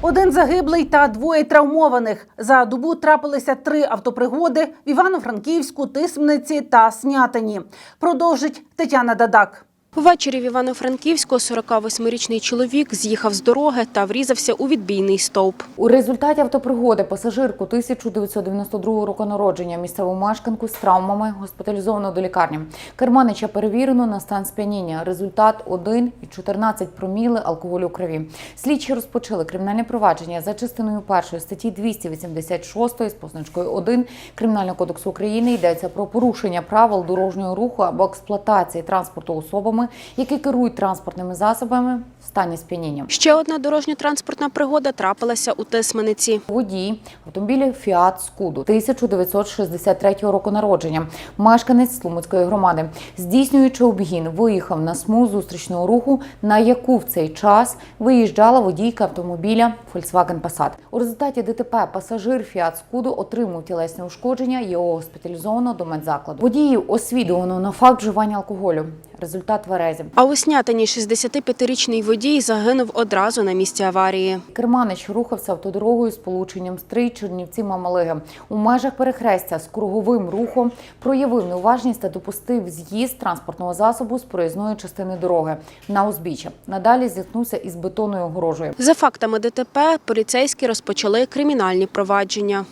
Один загиблий та двоє травмованих. За добу трапилися три автопригоди в Івано-Франківську, Тисмниці та Снятині. Продовжить Тетяна Дадак. Увечері в Івано-Франківську 48-річний чоловік з'їхав з дороги та врізався у відбійний стовп. У результаті автопригоди пасажирку 1992 року народження місцеву мешканку з травмами госпіталізовано до лікарні. Керманича перевірено на стан сп'яніння. Результат 1,14 проміли алкоголю у крові. Слідчі розпочали кримінальне провадження за частиною першої статті 286 з позначкою 1 Кримінального кодексу України. Йдеться про порушення правил дорожнього руху або експлуатації транспорту особами, які керують транспортними засобами в стані сп'яніння. Ще одна дорожньо-транспортна пригода трапилася у Тисмениці. Водій автомобіля Фіат Скуду 1963 року народження, мешканець Слумицької громади, здійснюючи обгін, виїхав на смугу зустрічного руху, на яку в цей час виїжджала водійка автомобіля Volkswagen Passat. У результаті ДТП пасажир Фіат Скуду отримав тілесне ушкодження. Його госпіталізовано до медзакладу. Водіїв освідувано на факт вживання алкоголю. Результат тверезі. А у Снятині 65-річний водій загинув одразу на місці аварії. Керманич рухався автодорогою з полученням стрий Чернівці Мамалиги. У межах перехрестя з круговим рухом проявив неуважність та допустив з'їзд транспортного засобу з проїзної частини дороги на узбіччя. Надалі зіткнувся із бетонною огорожею. За фактами ДТП поліцейські розпочали кримінальні провадження.